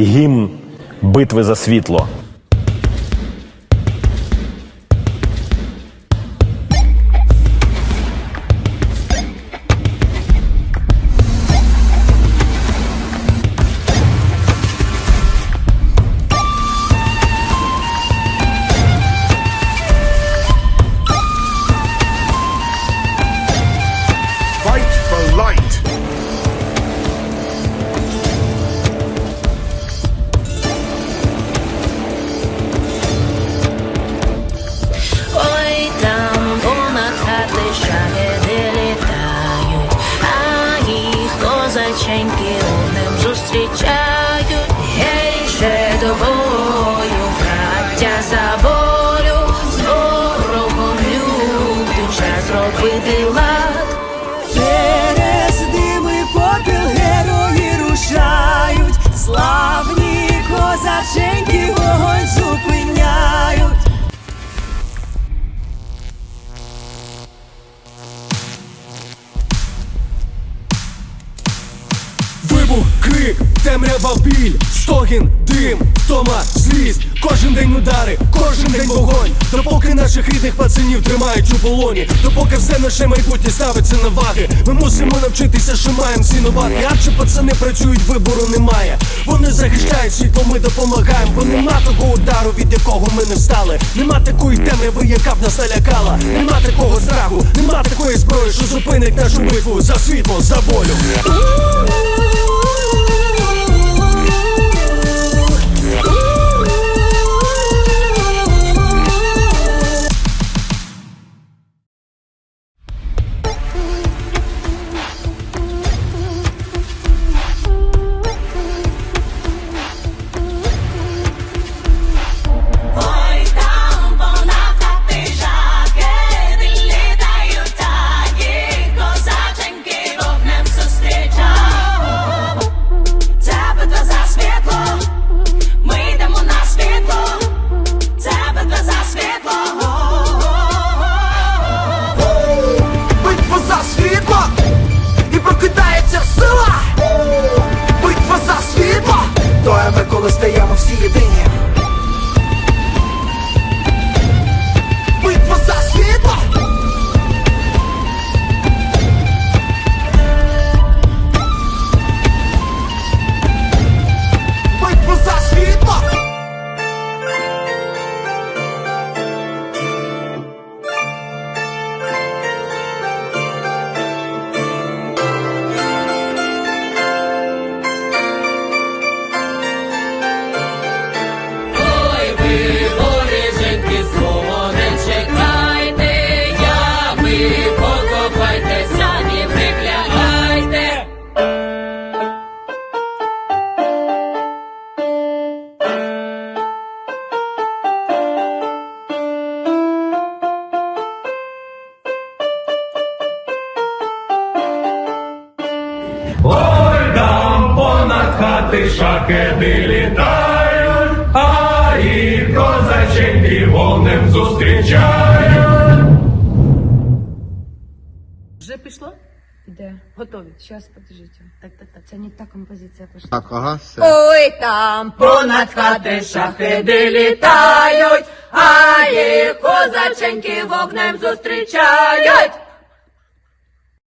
гімн битви за світло. world with you. Крик, темрява біль, стогін, дим, втома, злість. Кожен день удари, кожен день вогонь. Допоки наших рідних пацанів тримають у полоні. Допоки все наше майбутнє ставиться на ваги. Ми мусимо навчитися, що маємо цінувати. Адже пацани працюють, вибору немає. Вони захищають світло, ми допомагаємо. Бо нема того удару, від якого ми не встали. Нема такої темряви, яка б нас налякала. Нема такого страху, нема такої зброї, що зупинить нашу битву за світло, за волю Ой, там понад хати шахеди літають, а і козаченьки вогнем зустрічають. Вже пішло? Іде. Готові. Щас, подождіть. Так, так, так. Це не та композиція пішла. Так, ага, все. Ой, там понад хати шахеди літають, а їх козаченьки вогнем зустрічають.